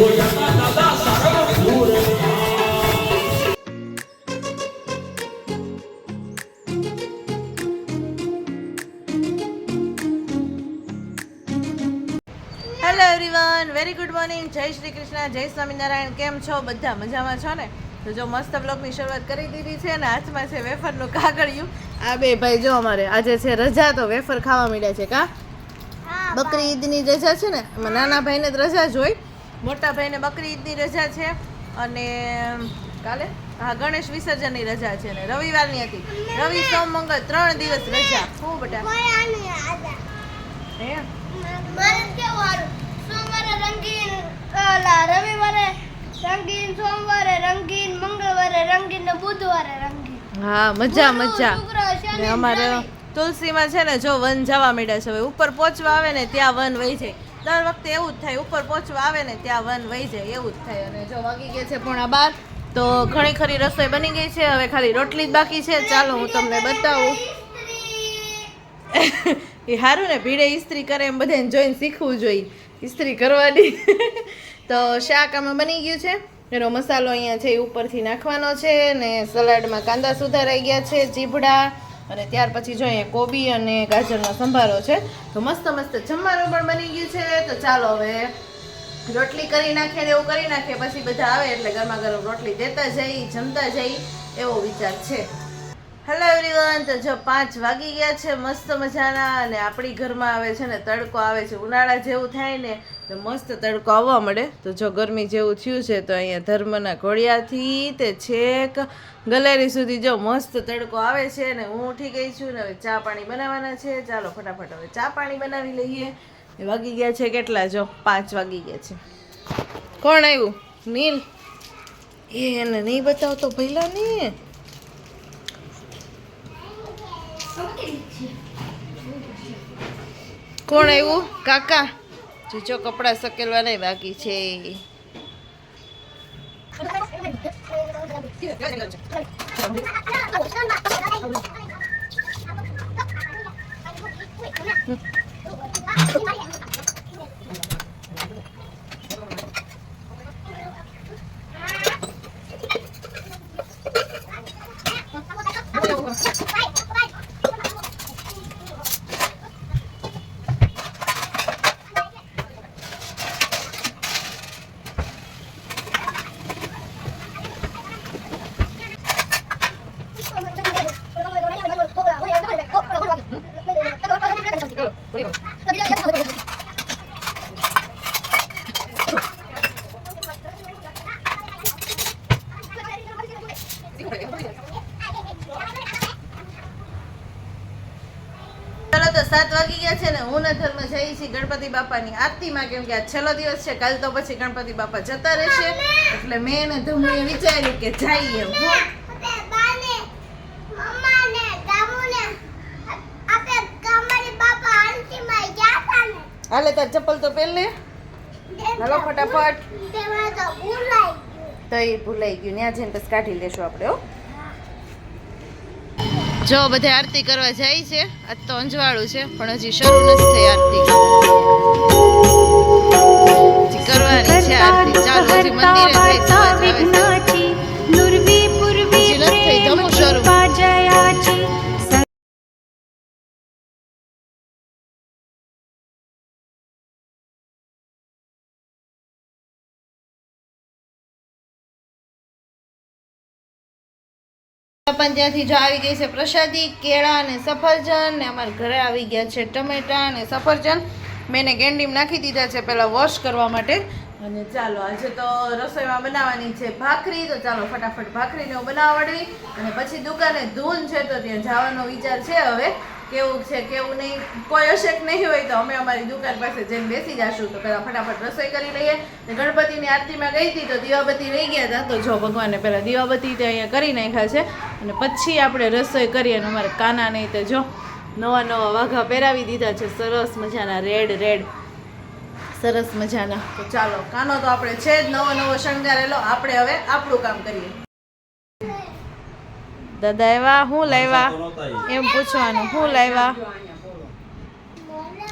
Hello everyone very good morning જય શ્રી કૃષ્ણ જય સ્વામિનારાયણ. કેમ છો? બધા મજામાં છો ને? તો જો મસ્ત બ્લોગની શરૂઆત કરી દીધી છે ને હાથમાં છે વેફરનું કાગળિયું. આ બે ભાઈ જો અમારે આજે છે રજા તો વેફર ખાવા મળ્યા છે કા? બકરી ઈદની રજા છે ને? એમાં નાના ભાઈને જ રજા જ હોય મોટા ભાઈને બકરી ઈદની રજા છે અને કાલે? હા ગણેશ વિસર્જનની રજા છે ને રવિવારની હતી. રવિ સોમ મંગળ ત્રણ દિવસ રજા. ખૂબ બેટા. હે? મારે કેવું સોમવારે રંગીન ઓલા રવિવારે રંગીન સોમવારે રંગીન મંગળવારે રંગીન ને બુધવારે રંગીન. હા મજા મજા. અમારે તુલસીમાં છે ને જો વન જવા માંડ્યા છે હવે ઉપર પહોંચવા આવે ને ત્યાં વન વહી જાય. દર વખતે એવું જ થાય, ઉપર પહોંચવા આવે ને ત્યાં વન વહી જાય, એવું જ થાય. અને જો વાગી ગયા છે પોણા બાર, તો ઘણી ખરી રસોઈ બની ગઈ છે, હવે ખાલી રોટલી જ બાકી છે. ચાલો હું તમને બતાવું. એ સારું ને, ભીડે ઇસ્ત્રી કરે એમ બધાને જોઈને શીખવું જોઈએ. ઇસ્ત્રી કરવાની. તો શાક આમાં બની ગયું છે. એનો મસાલો અહીંયા છે એ ઉપરથી નાખવાનો છે ને સલાડમાં કાંદા સુધારાઈ ગયા છે, ચીભડા અને ત્યાર પછી જો અહીંયા કોબી અને ગાજરનો સંભારો છે, તો મસ્ત મસ્ત જમવાનું પણ બની ગયું છે. તો ચાલો હવે રોટલી કરી નાખીએ ને એવું કરી નાખીએ પછી બધા આવે એટલે ગરમા ગરમ રોટલી દેતા જઈ, જમતા જઈ, એવો વિચાર છે. હેલો એવરીવન તો જો પાંચ વાગી ગયા છે, મસ્ત મજાના, અને આપણી ઘરમાં આવે છે ને, તડકો આવે છે, ઉનાળા જેવું થાય ને, તો મસ્ત તડકો આવવા મળે. તો જો ગરમી જેવું થયું છે, તો અહીંયા ધર્મના ઘોડિયાથી તે છેક ગલેરી સુધી જો મસ્ત તડકો આવે છે ને હું ઉઠી ગઈ છું, ને હવે ચા પાણી બનાવવાના છે. ચાલો ફટાફટ હવે ચા પાણી બનાવી લઈએ. એ વાગી ગયા છે કેટલા? જો પાંચ વાગી ગયા છે. કોણ આવ્યું? નીલ? એને નહીં બતાવતો પહેલાં ને. કોણ આવ્યું? કાકા? જો કપડા સકેલવા નહીં બાકી છે ચાલો તો સાત વાગી ગયા છે ને હું ને ધર્મ જઈએ છીએ ગણપતિ બાપાની આરતીમાં કેમ કે આ છેલ્લો દિવસ છે કાલ તો પછી ગણપતિ બાપા જતા રહેશે. એટલે મેં એને ધમુએ વિચાર્યું કે જઈએ. હાલે તાર ચપ્પલ તો પહેલે હાલો ફટાફટ. તેમાં ભૂલાઈ ગયું. તો એ ભૂલાઈ ગયું. ત્યાં જઈને પછી કાઢી લેશું આપણે હો. જો બધા આરતી કરવા જાય છે. આજ તો અંજવાળું છે પણ હજી શરૂ નથી થઈ આરતી. કરવાની છે આરતી. ચાલો હજી મંદિરે થઈ પણ ત્યાંથી જો આવી ગઈ છે પ્રસાદી, કેળા અને સફરજન ને અમારા ઘરે આવી ગયા છે ટમેટા અને સફરજન. મેં એને ગેંડીમ નાખી દીધા છે પહેલાં વોશ કરવા માટે. અને ચાલો, આજે તો રસોઈમાં બનાવવાની છે ભાખરી, તો ચાલો ફટાફટ ભાખરીને બનાવડાવી અને પછી દુકાને ધૂન છે તો ત્યાં જવાનો વિચાર છે હવે. કેવું છે, કેવું નહીં, કોઈ અશેક નહીં હોય તો અમે અમારી દુકાન પાસે જઈને બેસી જશું. તો પહેલાં ફટાફટ રસોઈ કરી લઈએ. ને ગણપતિની આરતીમાં ગઈ હતી તો દીવાબત્તી રહી ગયા હતા. તો જો ભગવાને પહેલાં દીવાબત્તી તે અહીંયા કરી નાખ્યા છે. અને પછી આપણે રસોઈ કરીએ અને અમારે કાના નહીં તો જો નવા નવા વાઘા પહેરાવી દીધા છે. સરસ મજાના રેડ રેડ. સરસ મજાના. તો ચાલો, કાનો તો આપણે છે જ નવો નવો શણગારેલો. આપણે હવે આપણું કામ કરીએ. દાદા એવા હું લાવ્યા? એમ પૂછવાનું હું લાવ્યા?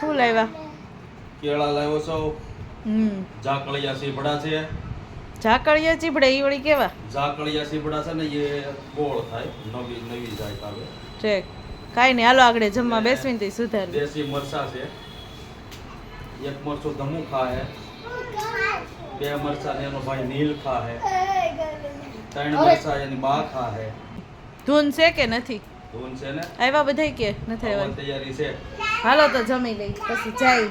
શું લાવ્યા? કેળા લાવ્યો છો? હમ. ઝાકળિયા સીપડા છે? ઝાકળિયા ચીપડે ઈ વળી કેવા? ઝાકળિયા સીપડા છે ને એ ગોળ થાય નવી નવી જાય આવે ઠીક. કાઈ નહીં હાલો આગળ જમવા બેસવીને તે સુધાર. દેશી મરચા છે. એક મરચું ધમુ ખાય બે મરચા ને એનો ભાઈ નીલ ખાય ત્રણ મરચા એની બા ખાય ધૂન છે કે નથી? ધૂન છે ને? આવ્યા બધાય કે નથી આવ્યા? તૈયારી છે. હાલો તો જમી લઈ પછી જાય.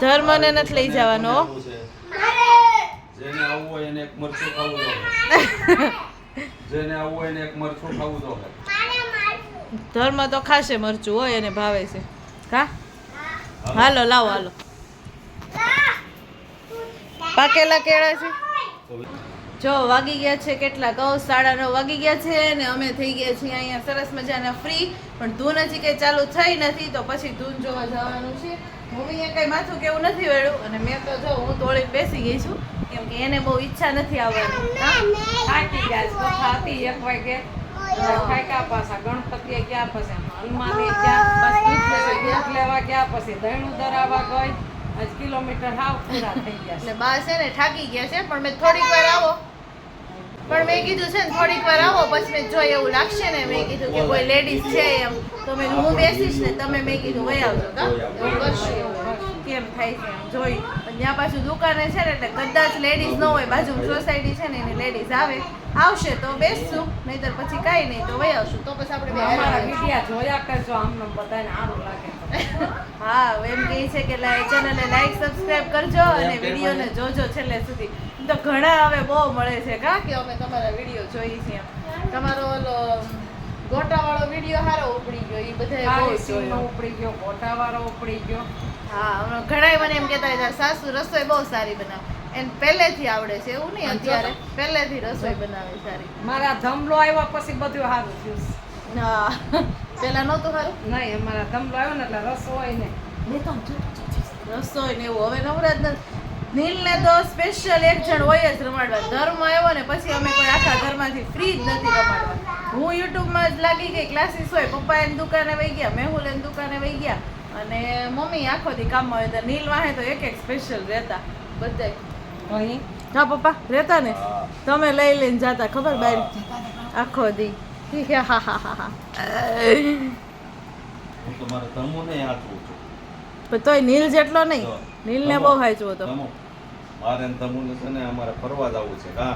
ધર્મને નથી લઈ જવાનો. જેને આવવું હોય એને એક મરચું ખાવું જોઈએ જેને આવવું હોય એને એક મરચું ખાવું જોઈએ ધર્મ તો ખાશે મરચું હોય એને ભાવે છે. હા. હાલો લાવો હાલો. પાકેલા કેળા છે? જો વાગી ગયા છે કેટલા? કહો સાડા નવ વાગી ગયા છે અને અમે થઈ ગયા છીએ અહીંયા સરસ મજાના ફ્રી પણ ધૂન હજી કંઈ ચાલુ થઈ નથી તો પછી ધૂન જોવા જવાનું છે. મમ્મીએ કંઈ માથું કેવું નથી વેળ્યું અને મેં તો જો હું તોડીને બેસી ગઈ છું કેમ કે એને બહુ ઈચ્છા નથી આવવાની. હા? થાકી ગયા છે. થાકી હતી એક વાગે. થાક્યા પાછા? ગણપતિએ ગયા પછી? હનુમાને ગયા લેવા ગયા. લેવા ગયા પછી દહીણું ધરાવવા ગઈ. આજ કિલોમીટર હાવ પૂરા થઈ ગયા છે. બા છે ને થાકી ગયા છે પણ મેં થોડીક વાર આવો. પણ મેં કીધું છે ને થોડીક વાર આવો પછી મેં જોઈ એવું લાગશે ને મેં કીધું કે કોઈ લેડીઝ છે એમ. તો મેં હું બેસીશ ને તમે મેં કીધું વહી આવજો. કેમ થાય છે એમ જોઈ. ત્યાં પાછું દુકાને છે ને એટલે કદાચ લેડીઝ ન હોય બાજુ સોસાયટી છે ને એની લેડીઝ આવે. આવશે તો બેસશું નહીતર પછી કાંઈ નહીં તો વહી આવશું. તો પછી આપણે અમારા આવીશું. જોયા કરજો આમને બધાને સારું લાગે. હા એમ કહે છે કે ચેનલને લાઈક સબસ્ક્રાઇબ કરજો અને વિડીયોને જોજો છેલ્લે સુધી. તો ઘણા હવે બહુ મળે છે કા કે અમે તમારા વીડિયો જોઈ છીએ. તમારો ઓલો ગોટાવાળો વીડિયો સારો ઉપડી ગયો એ બધા ઉપડી ગયો ગોટાવાળો ઉપડી ગયો. હા ઘણા મને એમ કહેતા હતા સાસુ રસોઈ બહુ સારી બનાવે. એને પહેલેથી આવડે છે એવું નહીં અત્યારે. પહેલેથી રસોઈ બનાવે સારી. મારા ધમલો આવ્યા પછી બધું સારું થયું. હા. પેલા નહોતું સારું? નહીં અમારા ધમલો આવ્યો ને એટલે રસોઈ ને રસોઈ ને એવું. હવે નવરાત નથી નીલને તો સ્પેશિયલ એક જણ હોય જ રમાડવા. ધર્મ આવ્યો ને પછી અમે કોઈ આખા ઘરમાંથી ફ્રી જ નથી રમાડવા. હું યુટ્યુબમાં જ લાગી ગઈ ક્લાસીસ હોય પપ્પા એની દુકાને વહી ગયા મેહુલ એની દુકાને વહી ગયા. અને મમ્મી આખો દી કામમાં હોય તો નીલ વાહે તો એક એક સ્પેશિયલ રહેતા. બધાય. અહીં? હા પપ્પા રહેતા ને? તમે લઈ લઈને જાતા ખબર બાય આખો દી. હા હા હા હા હું. તમારે ધમુ નહીં હાચવું છું. પણ તોય નીલ જેટલો નહીં. નીલને બહુ હાચવો હતો. મારે ને ધમુને છે ને અમારે ફરવા જવું છે કા?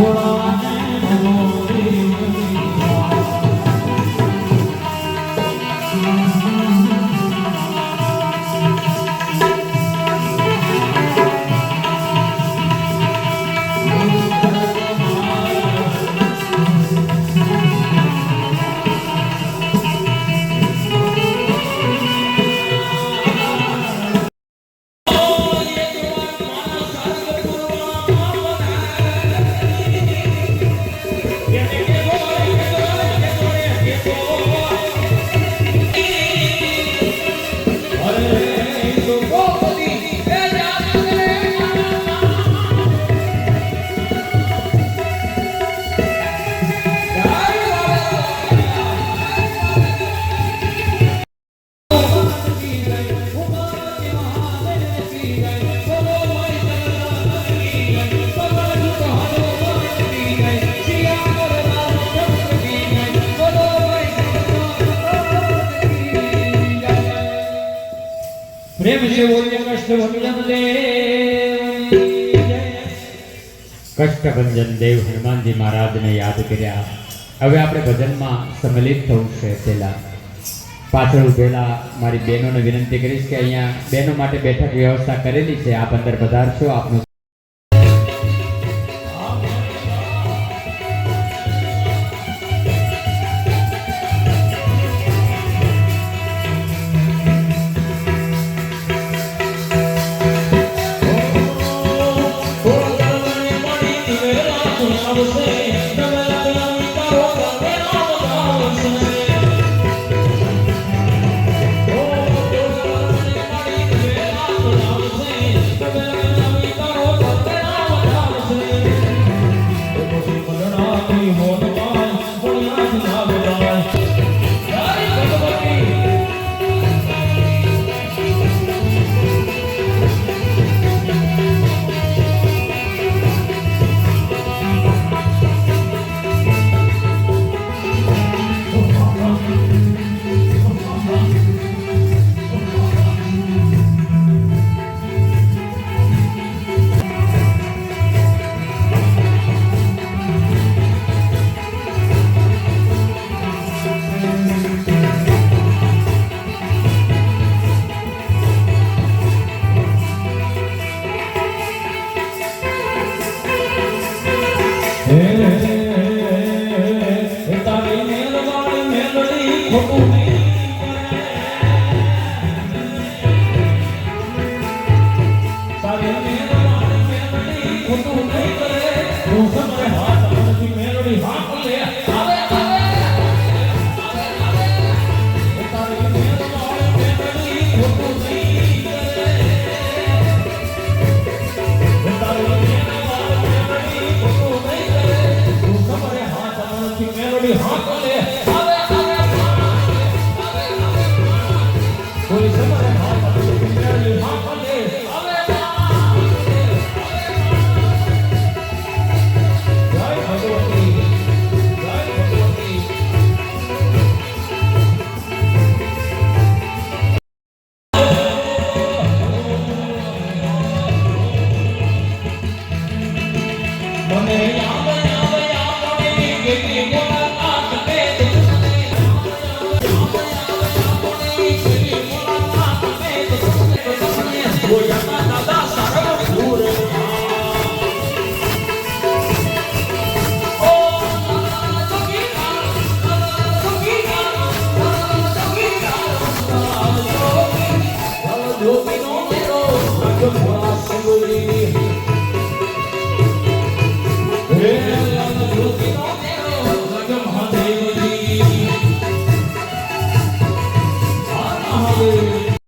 What? I કષ્ટભંજન દેવ હનુમાનજી મહારાજને યાદ કર્યા. હવે આપણે ભજનમાં સંમેલિત થવું છે પહેલા. પાછળ ઉભેલા મારી બહેનોને વિનંતી કરીશ કે અહીંયા બહેનો માટે બેઠક વ્યવસ્થા કરેલી છે. આપ અંદર પધારશો, આપનું તારી